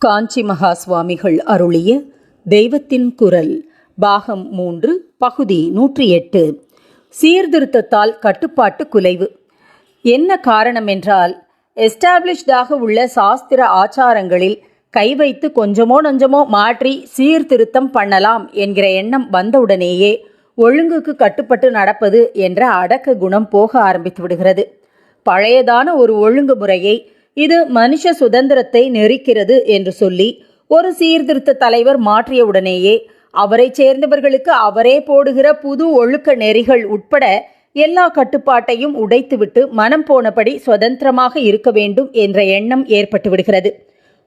காஞ்சி மகா சுவாமிகள் அருளிய தெய்வத்தின் குரல் பாகம் மூன்று பகுதி நூற்றி எட்டு சீர்திருத்தத்தால் கட்டுப்பாட்டு குலைவு. என்ன காரணம் என்றால் எஸ்டாப்ளிஷ்டாக உள்ள சாஸ்திர ஆச்சாரங்களில் கை வைத்து கொஞ்சமோ நஞ்சமோ மாற்றி சீர்திருத்தம் பண்ணலாம் என்கிற எண்ணம் வந்தவுடனேயே ஒழுங்குக்கு கட்டுப்பட்டு நடப்பது என்ற அடக்க குணம் போக ஆரம்பித்து விடுகிறது. பழையதான ஒரு ஒழுங்குமுறையை இது மனுஷ சுதந்திரத்தை நெறிக்கிறது என்று சொல்லி ஒரு சீர்திருத்த தலைவர் மாற்றியவுடனேயே அவரைச் சேர்ந்தவர்களுக்கு அவரே போடுகிற புது ஒழுக்க நெறிகள் உட்பட எல்லா கட்டுப்பாட்டையும் உடைத்துவிட்டு மனம் போனபடி சுதந்திரமாக இருக்க வேண்டும் என்ற எண்ணம் ஏற்பட்டு விடுகிறது.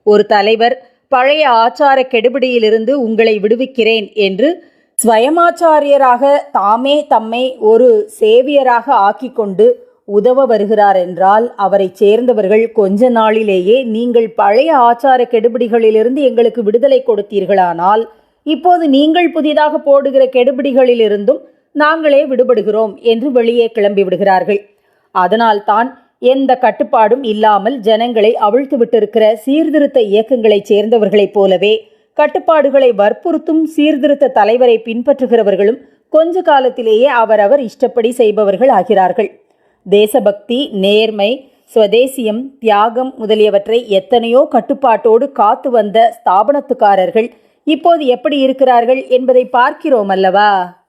ஒரு தலைவர் பழைய ஆச்சார கெடுபிடியிலிருந்து உங்களை விடுவிக்கிறேன் என்று ஸ்வயமாச்சாரியராக தாமே தம்மை ஒரு சேவியராக ஆக்கிக்கொண்டு உதவ வருகிறார் என்றால் அவரைச் சேர்ந்தவர்கள் கொஞ்ச நாளிலேயே நீங்கள் பழைய ஆச்சார கெடுபிடிகளிலிருந்து எங்களுக்கு விடுதலை கொடுத்தீர்களானால் இப்போது நீங்கள் புதிதாக போடுகிற கெடுபிடிகளிலிருந்தும் நாங்களே விடுபடுகிறோம் என்று வெளியே கிளம்பி விடுகிறார்கள் அதனால்தான் எந்த கட்டுப்பாடும் இல்லாமல் ஜனங்களை அவிழ்த்து விட்டிருக்கிற சீர்திருத்த இயக்கங்களைச் சேர்ந்தவர்களைப் போலவே கட்டுப்பாடுகளை வற்புறுத்தும் சீர்திருத்த தலைவரை பின்பற்றுகிறவர்களும் கொஞ்ச காலத்திலேயே அவரவர் இஷ்டப்படி செய்பவர்கள் ஆகிறார்கள். தேசபக்தி நேர்மை சுவதேசியம் தியாகம் முதலியவற்றை எத்தனையோ கட்டுப்பாட்டோடு காத்து வந்த ஸ்தாபனத்துக்காரர்கள் இப்போது எப்படி இருக்கிறார்கள் என்பதை பார்க்கிறோம் அல்லவா?